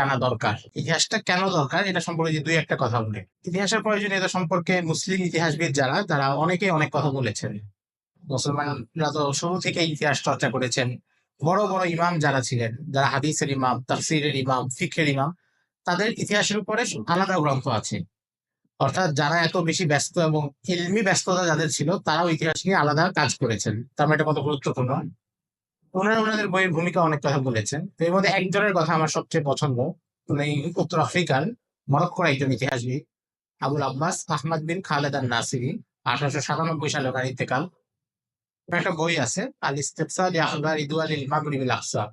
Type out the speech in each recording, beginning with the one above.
জানা দরকার। ইতিহাসটা কেন দরকার? এটা সম্পর্কে যে দুই একটা কথা বলে। ইতিহাসের প্রয়োজনীয়তা সম্পর্কে মুসলিম ইতিহাসবিদ যারা, তারা অনেকে অনেক কথা বলেছেন। মুসলমানরা তো শুরু থেকে ইতিহাস চর্চা করেছেন। বড় বড় ইমাম যারা ছিলেন, যারা হাদিসের ইমাম, তাফসিরের ইমাম ফিখের ইমাম, তাদের ইতিহাসের উপরে আলাদা গ্রন্থ আছে। অর্থাৎ যারা এত বেশি ব্যস্ত এবং ইলমি ব্যস্ততা যাদের ছিল, তারাও ইতিহাস নিয়ে আলাদা কাজ করেছেন। তার মানে এটা কত গুরুত্বপূর্ণ? ওনারা ওনাদের বইয়ের ভূমিকা অনেক কথা বলেছেন তো এর মধ্যে একজনের কথা আমার সবচেয়ে পছন্দ উনি উত্তর আফ্রিকার মরক্কোর একজন ইতিহাসবিদ Abul Abbas Ahmad bin Khalid al Nasiri আঠারোশো সাতানব্বই সালে ওনার ইন্তেকাল ওনার একটা বই আছে আল ইস্তেফসা লি আখবার ইদুয়াল মাগরিবিল আকসা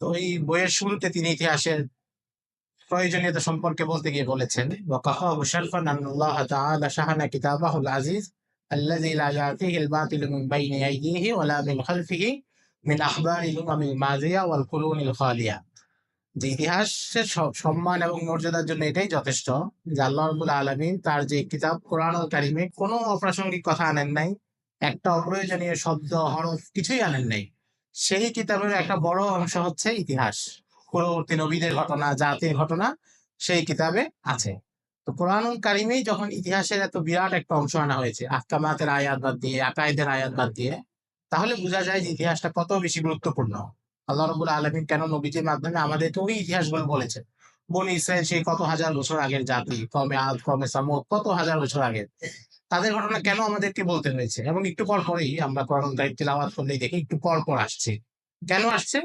তো এই বইয়ের শুরুতে তিনি ইতিহাসের প্রয়োজনীয়তা সম্পর্কে বলতে গিয়ে বলেছেন ওয়াকাহা মুশারফান আন্নাল্লাহ তাআলা শাহানা কিতাবাহুল আজিজ الذي لا يأتيه الباطل من بين يديه ولا من خلفه মিন আহবার মাজিয়া ওয়াল কুলুন খালিয়া যে ইতিহাসের সম্মান এবং মর্যাদার জন্য এটাই যথেষ্ট যে আল্লাহুল আলমী তার যে কিতাব কোরআন কারিমে কোনো অপ্রাসঙ্গিক কথা আনেন নাই, একটা অপ্রয়োজনীয় শব্দ, হরফ কিছুই আনেন নাই। সেই কিতাবের একটা বড় অংশ হচ্ছে ইতিহাস। পরবর্তী নবীদের ঘটনা, জাতির ঘটনা, সেই কিতাবে আছে। তো কোরআন কারিমেই যখন ইতিহাসের এত বিরাট একটা অংশ আনা হয়েছে, আহকামাতের আয়াত বাদ দিয়ে, আকায়দের আয়াত বাদ দিয়ে তাহলে বোঝা যায় যে ইতিহাসটা কত বেশি গুরুত্বপূর্ণ। আল্লাহ রবুল আলমিন কেন নবীজির মাধ্যমে আমাদেরকে ওই ইতিহাসগুলো বলেছেন? বনি ইসরায়েল সেই কত হাজার বছর আগের জাতি কমে আদ কমে সামুদ কত হাজার বছর আগের? তাদের ঘটনা কেন আমাদেরকে বলতে হয়েছে? এবং একটু পর পরেই আমরা কোরআন গাইড তিলাওয়াত করলেই দেখি একটু পর পর আসছে। কেন আসছে?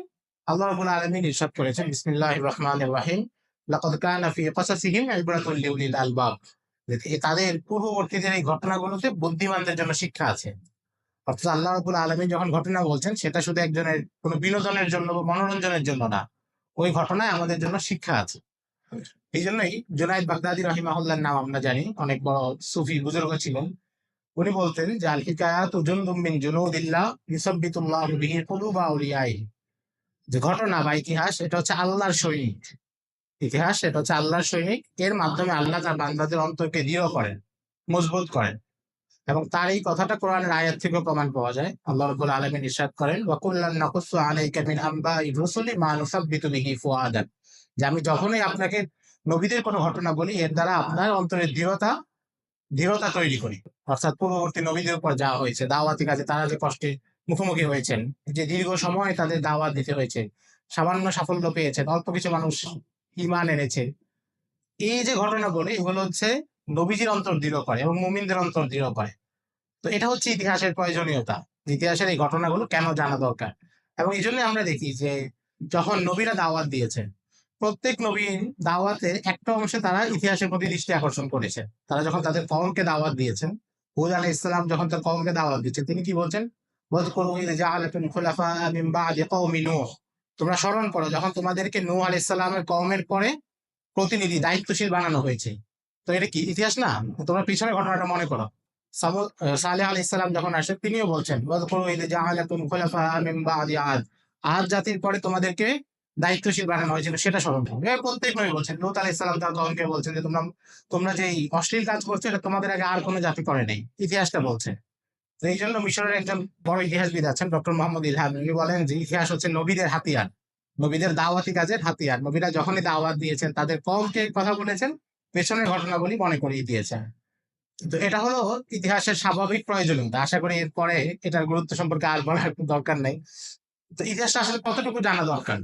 আল্লাহ রাব্বুল আলামিন ইরশাদ করেছেন বিসমিল্লাহির রহমানির রহিম। লাকাদ কানা ফি কাসাসিহিম ইবরাতুল লিউলিল আলবাব। তাদের পূর্ববর্তীদের এই ঘটনাগুলোতে বুদ্ধিমানদের জন্য শিক্ষা আছে। অর্থাৎ আল্লাহ রাব্বুল আলামিন যখন ঘটনা বলছেন, সেটা শুধু একজনের, কোনো বিনোদনের জন্য বা মনোরঞ্জনের জন্য না। ওই ঘটনায় আমাদের জন্য শিক্ষা আছে। এই জন্যই জুনাইদ বাগদাদি রহিমাহুল্লাহর নাম আমরা জানি। অনেক বড় সুফি বুজুর্গ ছিলেন। উনি বলতেন যে, আল হিকায়াত জুনদুম মিন জুনুদিল্লাহ ইউসাব্বিতুল্লাহ বিহি আউলিয়াইহি। যে ঘটনা বা ইতিহাস, এটা হচ্ছে আল্লাহর সৈনিক। ইতিহাস, এটা হচ্ছে আল্লাহর সৈনিক। এর মাধ্যমে আল্লাহ তার বান্দাদের অন্তরকে দৃঢ় করেন, মজবুত করেন। এবং তার এই কথাটা কোরআনের আয়াত থেকেও প্রমাণ পাওয়া যায়। আল্লাহ রাব্বুল আলামিন ইরশাদ করেন, ওয়া কুল্লান নাকুসু আলাইকা মিন আমবাই রুসুলি মা নুসাব্বিতু বিহি ফুআদাক যে আমি যখনই আপনাকে নবীদের কোনো ঘটনা বলি, এর দ্বারা আপনার অন্তরের দৃঢ়তা দৃঢ়তা তৈরি করি। অর্থাৎ পূর্ববর্তী নবীদের উপর যা হয়েছে, দাওয়াতি কাজে তারা যে কষ্টে মুখোমুখি হয়েছেন, যে দীর্ঘ সময় তাদের দাওয়াত দিতে হয়েছে, সামান্য সাফল্য পেয়েছেন, অল্প কিছু মানুষ ইমান এনেছে, এই যে ঘটনাগুলো, এগুলো হচ্ছে নবীজির অন্তর দৃঢ় করে এবং মুমিনদের অন্তর দৃঢ় করে। তো এটা হচ্ছে ইতিহাসের প্রয়োজনীয়তা। ইতিহাসের এই ঘটনাগুলো কেন জানা দরকার? এবং এই জন্য আমরা দেখি যে যখন নবীরা দাওয়াত দিয়েছেন, প্রত্যেক নবীন দাওয়াতের একটা অংশে তারা ইতিহাসের প্রতি দৃষ্টি আকর্ষণ করেছে। তারা যখন তাদের কওমকে দাওয়াত দিয়েছেন, হুদ আলাহ ইসলাম যখন তার কওমকে দাওয়াত দিচ্ছেন তিনি কি বলছেন? তোমরা স্মরণ করো, যখন তোমাদেরকে নূহ আলাইহিস সালামের কওমের পরে প্রতিনিধি, দায়িত্বশীল বানানো হয়েছে তো এটা কি ইতিহাস না? তোমরা পিছনের ঘটনাটা মনে করো। সালেহ আলাইহিস সালাম যখন আসেন তিনিও বলছেন জাতির পরে তোমাদেরকে দায়িত্বশীল বানানো হয়েছিল, সেটা স্মরণ করো। এবার প্রত্যেক বলছেন, লুত আলাইহিস সালাম তার বলছেন যে, তোমরা তোমরা যে অশ্লীল কাজ করছ, এটা তোমাদের আগে আর কোনো জাতি করে নাই। ইতিহাসটা বলছে। এই জন্য মিশরের একজন বড় ইতিহাসবিদ আছেন, ডক্টর মোহাম্মদ ইলহাম। উনি বলেন যে, ইতিহাস হচ্ছে নবীদের হাতিয়ার। নবীদের দাওয়াতি কাজের হাতিয়ার। নবীরা যখনই দাওয়াত দিয়েছেন, তাদের কমকে কথা বলেছেন পেছনের ঘটনাগুলি মনে করিয়ে দিয়েছে তো এটা হলো ইতিহাসের স্বাভাবিক প্রয়োজনীয়তা। আশা করি এরপরে এটার গুরুত্ব সম্পর্কে আর বলার দরকার নেই। তো ইতিহাসটা আসলে কতটুকু জানা দরকার?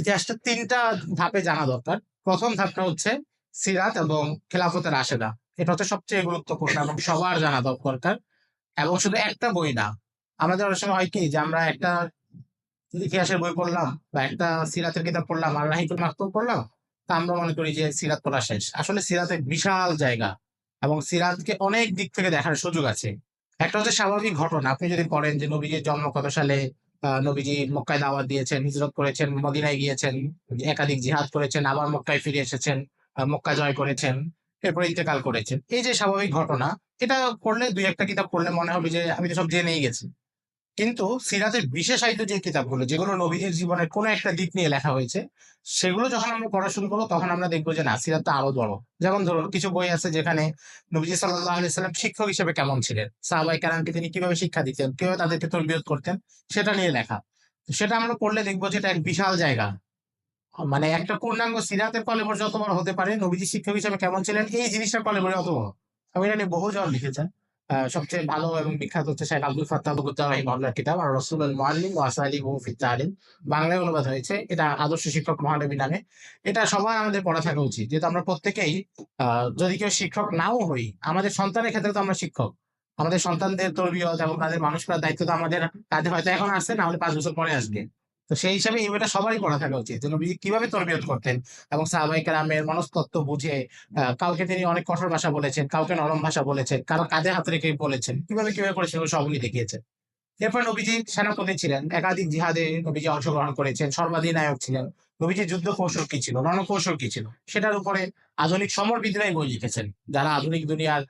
ইতিহাসটা তিনটা ধাপে জানা দরকার। প্রথম ধাপটা হচ্ছে সিরাত এবং খেলাফতের আশেদা এটা হচ্ছে সবচেয়ে গুরুত্বপূর্ণ এবং সবার জানা দরকার। এবং শুধু একটা বই না, আমাদের অনেক সময় হয় কি যে আমরা একটা ইতিহাসের বই পড়লাম বা একটা সিরাতের কিতাব পড়লাম আর রাহিকুল মাকতুব পড়লাম তা আমরা মনে করি যে সিরাত পড়া শেষ। আসলে সিরাতের বিশাল জায়গা এবং সিরাতকে অনেক দিক থেকে দেখার সুযোগ আছে। একটা হচ্ছে স্বাভাবিক ঘটনা। আপনি যদি পড়েন যে নবীজির জন্ম কত সালে নবীজি মক্কায় দাওয়াত দিয়েছেন, হিজরত করেছেন, মদিনায় গিয়েছেন, একাধিক জিহাদ করেছেন, আবার মক্কায় ফিরে এসেছেন মক্কা জয় করেছেন, এরপরে ইন্তেকাল করেছেন। এই যে স্বাভাবিক ঘটনা, এটা পড়লে, দুই একটা কিতাব পড়লে মনে হবে যে আমি তো সব জেনেই গেছি। কিন্তু সিরাতের বিশেষায়িত যে কিতাবগুলো, যেগুলো নবীজির জীবনের কোনো একটা দিক নিয়ে লেখা হয়েছে, সেগুলো যখন আমরা পড়া শুরু করব, তখন আমরা দেখব যে না সিরাতটা আরও বড়। যেমন ধরুন, কিছু বই আছে যেখানে নবীজি সাল্লাহ সাল্লাম শিক্ষক হিসেবে কেমন ছিলেন? সাহাবাই কারামকে তিনি কীভাবে শিক্ষা দিতেন? কীভাবে তাদেরকে তরবিয়ত করতেন? সেটা নিয়ে লেখা। সেটা আমরা পড়লে দেখব যে এটা এক বিশাল জায়গা। মানে একটা পূর্ণাঙ্গ সিরাতের কলেবর যত বড় হতে পারে, নবীজি শিক্ষক হিসেবে কেমন ছিলেন? এই জিনিসটার কলেবরে অত বড়। এবং এটা নিয়ে বহু জন লিখেছেন। সবচেয়ে ভালো এবং বিখ্যাত হচ্ছে শেখ আব্দুল ফাত্তাহ বকুদ্দার রহিমাহুল্লাহর কিতাব আর রসুল মুআল্লিম ওয়া আসালিহু ফিত তালিম। বাংলায় অনুবাদ হয়েছে। এটা আদর্শ শিক্ষক মহানবী নামে। এটা সবাই আমাদের পড়া থাকা উচিত। যেহেতু আমরা প্রত্যেকেই যদি কেউ শিক্ষক নাও হই, আমাদের সন্তানের ক্ষেত্রে তো আমরা শিক্ষক। আমাদের সন্তানদের তরবিয়ত এবং তাদের মানুষ করার দায়িত্ব তো আমাদের কাঁধে হয়তো এখন আসছে না হলে পাঁচ বছর পরে আসবে। তো সেই হিসাবে এই বইটা সবারই পড়া থাকা উচিত। কীভাবে তরবিয়ত করতেন এবং সাহাবাই কালামের মনস্তত্ত্ব বুঝে কাউকে তিনি অনেক কঠোর ভাষা বলেছেন, কাউকে নরম ভাষা বলেছেন, কারও কাঁধে হাত রেখে বলেছেন, কীভাবে কীভাবে করেছেন সবগুলি দেখিয়েছেন। এরপর নবীজি সেনাপতি ছিলেন, একাধিক জিহাদে নবীজি অংশগ্রহণ করেছেন সর্বাধিনায়ক ছিলেন। নবীজি যুদ্ধ কৌশল কি ছিল, রণকৌশল কি ছিল, সেটার উপরে আধুনিক সমরবিদরাই বই লিখেছেন, যারা আধুনিক দুনিয়ার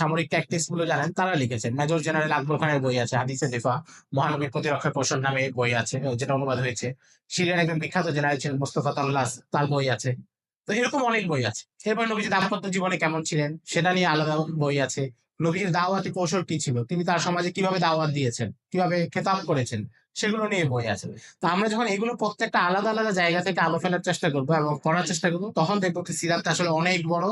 সামরিক ট্যাকটিক্সগুলো জানেন, তারা লিখেছেন। মেজর জেনারেল আকবর খানের বই আছে, হাদিসে দিফা মহানবীর প্রতিরক্ষা কৌশল নামে বই আছে যেটা অনুবাদ হয়েছে। সিরিয়ার একজন বিখ্যাত জেনারেল ছিলেন মোস্তফা তাল্লাহ তার বই আছে। তো এরকম অনেক বই আছে। এরপর নবীজি দাম্পত্য জীবনে কেমন ছিলেন, সেটা নিয়ে আলাদা বই আছে। নবীজির দাওয়াতি কৌশল কি ছিল? তিনি তার সমাজে কীভাবে দাওয়াত দিয়েছেন? কীভাবে খেতাব করেছেন? সেগুলো নিয়ে বই আছে। তো আমরা যখন এগুলো প্রত্যেকটা আলাদা আলাদা জায়গা থেকে আলো ফেলার চেষ্টা করব এবং পড়ার চেষ্টা করব, তখন দেখব কি আসলে অনেক বড়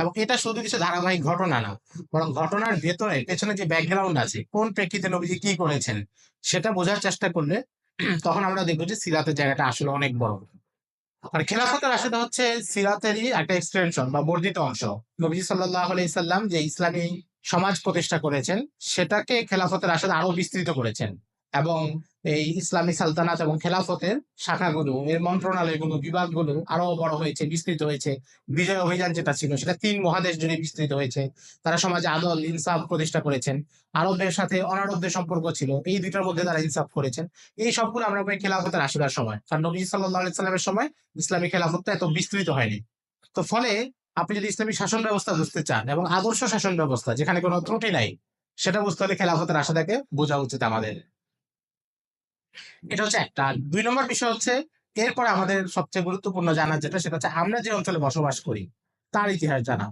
এবং এটা শুধু কিছু ধারাবাহিক ঘটনা না, বরং ঘটনার ভেতরে, পেছনে যে ব্যাকগ্রাউন্ড আছে, কোন প্রেক্ষিতে নবীজি কি করেছেন, সেটা বোঝার চেষ্টা করলে তখন আমরা দেখব যে সিরাতের জায়গাটা আসলে অনেক বড়। আর খেলাফতের আসলে হচ্ছে সিরাতেরই একটা এক্সটেনশন বা বর্ধিত অংশ। নবীজি সাল্লাহ আলাইসাল্লাম যে ইসলামী সমাজ প্রতিষ্ঠা করেছেন, সেটাকে খেলাফতের আসলে আরও বিস্তৃত করেছেন এবং এই ইসলামী সালতানাত এবং খেলাফতের শাখাগুলো, এর মন্ত্রণালয়গুলো, বিভাগগুলো আরও বড় হয়েছে, বিস্তৃত হয়েছে। বিজয় অভিযান যেটা ছিল, সেটা তিন মহাদেশ জুড়ে বিস্তৃত হয়েছে। তারা সমাজে আদল, ইনসাফ প্রতিষ্ঠা করেছেন। আরবদের সাথে অনারবদের সম্পর্ক ছিল, এই দুইটার মধ্যে তারা ইনসাফ করেছেন। এই সবগুলো আমরা পাই খেলাফতের আসিবার সময়। কারণ নবী সাল্লাহ সাল্লামের সময় ইসলামী খেলাফতটা এত বিস্তৃত হয়নি। তো ফলে আপনি যদি ইসলামী শাসন ব্যবস্থা বুঝতে চান এবং আদর্শ শাসন ব্যবস্থা যেখানে কোনো ত্রুটি নাই সেটা বুঝতে হলে খেলাফতের আশাটাকে বোঝা উচিত আমাদের। এটা হচ্ছে একটা। দুই নম্বর বিষয় হচ্ছে এরপর আমাদের সবচেয়ে গুরুত্বপূর্ণ জানা যেটা সেটা হচ্ছে আমরা যে অঞ্চলে বসবাস করি তার ইতিহাস জানা।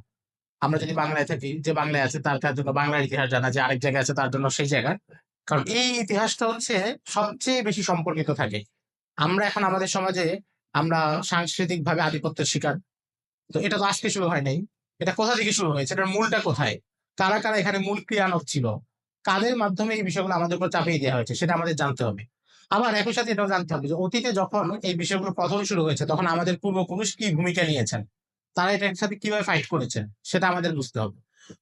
আমরা যদি বাংলায় থাকি যে বাংলায় আছে তার তার জন্য বাংলার ইতিহাস জানা যে আরেক জায়গায় আছে তার জন্য সেই জায়গার কারণ এই ইতিহাসটা হচ্ছে সবচেয়ে বেশি সম্পর্কিত থাকে। আমরা এখন আমাদের সমাজে আমরা সাংস্কৃতিক ভাবে আধিপত্যের শিকার। তো এটা তো আজকে শুরু হয় নাই। এটা কোথা থেকে শুরু হয়েছে? এটার মূলটা কোথায়? কারা কারা এখানে মূল ক্রিয়ানক ছিল? কাদের মাধ্যমে এই বিষয়গুলো আমাদের উপর চাপিয়ে দেওয়া হয়েছে সেটা আমাদের জানতে হবে। আবার একই সাথে এটাও জানতে হবে যে অতীতে যখন এই বিষয়গুলো প্রথম শুরু হয়েছে, তখন আমাদের পূর্বপুরুষ কি ভূমিকা নিয়েছেন? তারা এটার সাথে কীভাবে ফাইট করেছেন, সেটা আমাদের বুঝতে হবে।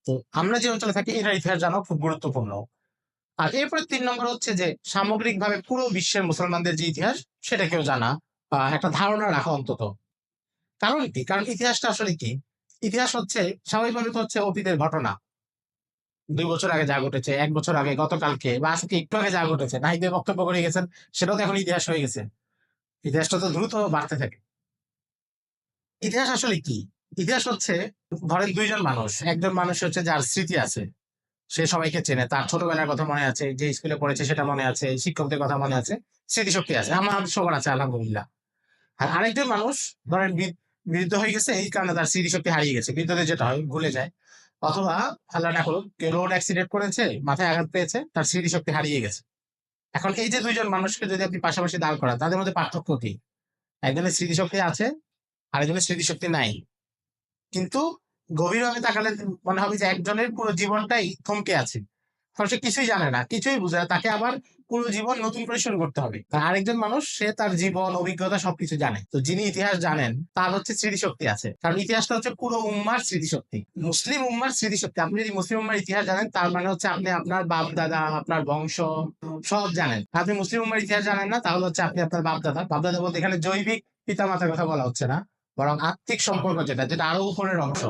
তো আমরা যে অঞ্চলে থাকি, এটার ইতিহাস জানা, খুব গুরুত্বপূর্ণ। আর এরপরে তিন নম্বর হচ্ছে যে সামগ্রিকভাবে পুরো বিশ্বের মুসলমানদের যে ইতিহাস, সেটাকেও জানা বা একটা ধারণা রাখা অন্তত। কারণ কি? কারণ ইতিহাসটা আসলে কি? ইতিহাস হচ্ছে, স্বাভাবিকভাবে তো হচ্ছে অতীতের ঘটনা। দুই বছর আগে যা ঘটেছে, এক বছর আগে গতকালকে, বা আজকে একটু আগে যা ঘটেছে নাহিদের বক্তব্য করে গেছেন, সেটাও তো এখন ইতিহাস হয়ে গেছে। ইতিহাসটা তো দ্রুত বাড়তে থাকে। ইতিহাস আসলে কি? ইতিহাস হচ্ছে, ধরেন দুইজন মানুষ, একজন মানুষ হচ্ছে যার স্মৃতি আছে, সে সবাইকে চেনে, তার ছোটবেলার কথা মনে আছে, যে স্কুলে পড়েছে সেটা মনে আছে, শিক্ষকদের কথা মনে আছে, স্মৃতিশক্তি আছে, আমার সবার আছে, আলহামদুলিল্লাহ। আর আরেকজন মানুষ, ধরেন বৃদ্ধ হয়ে গেছে, এই কারণে তার স্মৃতিশক্তি হারিয়ে গেছে। বৃদ্ধদের যেটা হয়, ভুলে যায়। অথবা আল্লাহ না করুক, কেউ রোড অ্যাক্সিডেন্ট করেছে, মাথায় আঘাত পেয়েছে, তার স্মৃতিশক্তি হারিয়ে গেছে। এখন এই যে দুইজন মানুষকে যদি আপনি পাশাপাশি দাঁড় করান, তাদের মধ্যে পার্থক্য কি? একজনের স্মৃতিশক্তি আছে, আরেকজনের স্মৃতিশক্তি নাই। কিন্তু গভীরভাবে তাকালে মনে হবে যে একজনের পুরো জীবনটাই থমকে আছে। কারণ সে কিছুই জানে না, কিছুই বুঝে না। তাকে আবার পুরো জীবন নতুন করে শুরু করতে হবে। আর আরেকজন মানুষ সে তার জীবন অভিজ্ঞতা সবকিছু জানে। তো যিনি ইতিহাস জানেন তার হচ্ছে স্মৃতিশক্তি আছে। কারণ ইতিহাসটা হচ্ছে পুরো উম্মার স্মৃতিশক্তি। মুসলিম উম্মার স্মৃতিশক্তি। আপনি যদি মুসলিম উম্মার ইতিহাস জানেন তার মানে হচ্ছে আপনি আপনার বাপ দাদা আপনার বংশ সব জানেন। আপনি মুসলিম উম্মার ইতিহাস জানেন না তাহলে হচ্ছে আপনি আপনার বাপ দাদা বাপ দাদা বলতে এখানে জৈবিক পিতামাতার কথা বলা হচ্ছে না। বরং আত্মিক সম্পর্ক যেটা যেটা আরও উপরের অংশ।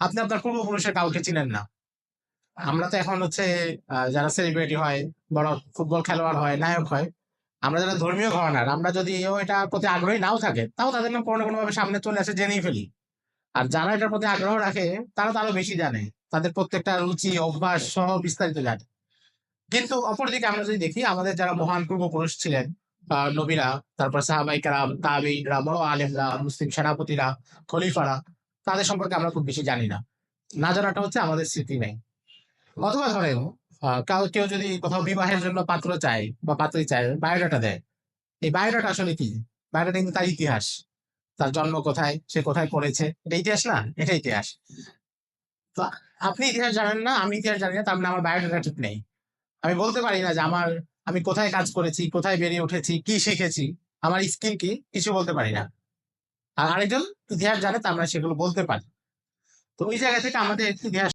আপনি আপনার পূর্বপুরুষের কাউকে চিনেন না। আমরা তো এখন হচ্ছে যারা সেলিব্রিটি হয়, বড় ফুটবল খেলোয়াড় হয়, নায়ক হয়, আমরা যারা ধর্মীয় ঘরানার, আমরা যদি এটার প্রতি আগ্রহী নাও থাকে, তাও তাদের নাম কোনো না কোনো সামনে চলে আসে জেনেই ফেলি। আর যারা এটার প্রতি আগ্রহ রাখে, তারা তো আরও বেশি জানে, তাদের প্রত্যেকটা রুচি, অভ্যাস সহ বিস্তারিত জানে। কিন্তু অপরদিকে আমরা যদি দেখি, আমাদের যারা মহান পূর্বপুরুষ ছিলেন নবীরা, তারপর সাহাবাই কারাম, তাবিনরা, বড় আলেমরা, মুসলিম সেনাপতিরা, খলিফারা, তাদের সম্পর্কে আমরা খুব বেশি জানি না। না জানাটা হচ্ছে আমাদের স্মৃতি নেই। অথবা ধরেন আহ, কাউ যদি কোথাও বিবাহের জন্য পাত্র চায় বা পাত্রী চায় বায়োডাটা দেয় এই বায়োডাটা আসলে কি? বায়োডাটা কিন্তু তার ইতিহাস। তার জন্ম কোথায় সে কোথায় পড়েছে এটা ইতিহাস না? এটা ইতিহাস। তো আপনি ইতিহাস জানেন না আমি ইতিহাস জানি না তার মানে আমার বায়োডাটা ঠিক নেই। আমি বলতে পারি না যে আমার আমি কোথায় কাজ করেছি কোথায় বেরিয়ে উঠেছি কি শিখেছি আমার স্কিল কি কিছু বলতে পারি না। আর আরেকজন ইতিহাস জানে তা আমরা সেগুলো বলতে পারি। তো ওই জায়গা থেকে আমাদের ইতিহাস